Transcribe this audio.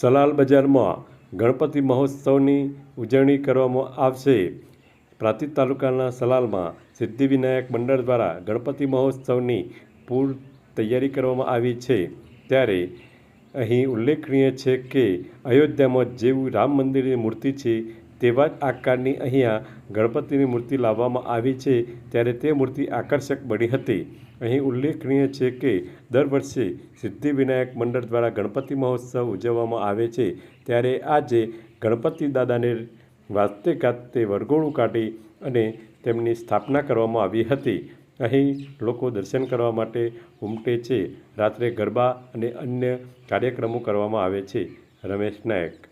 સલાલ બજારમાં ગણપતિ મહોત્સવની ઉજવણી કરવામાં આવશે. પ્રાંતિજ તાલુકાના સલાલમાં સિદ્ધિવિનાયક મંડળ દ્વારા ગણપતિ મહોત્સવની પૂર તૈયારી કરવામાં આવી છે. ત્યારે અહીં ઉલ્લેખનીય છે કે અયોધ્યામાં જેવું રામ મંદિરની મૂર્તિ છે, તેવા જ આકારની અહીંયા ગણપતિની મૂર્તિ લાવવામાં આવી છે. ત્યારે તે મૂર્તિ આકર્ષક બની હતી. અહીં ઉલ્લેખનીય છે કે, દર વર્ષે સિદ્ધિવિનાયક મંડળ દ્વારા ગણપતિ મહોત્સવ ઉજવવામાં આવે છે. ત્યારે આજે ગણપતિ દાદાને વાસ્તે ગાતે વરઘોડું કાઢી અને તેમની સ્થાપના કરવામાં આવી હતી. અહીં લોકો દર્શન કરવા માટે ઉમટે છે. રાત્રે ગરબા અને અન્ય કાર્યક્રમો કરવામાં આવે છે. રમેશ નાયક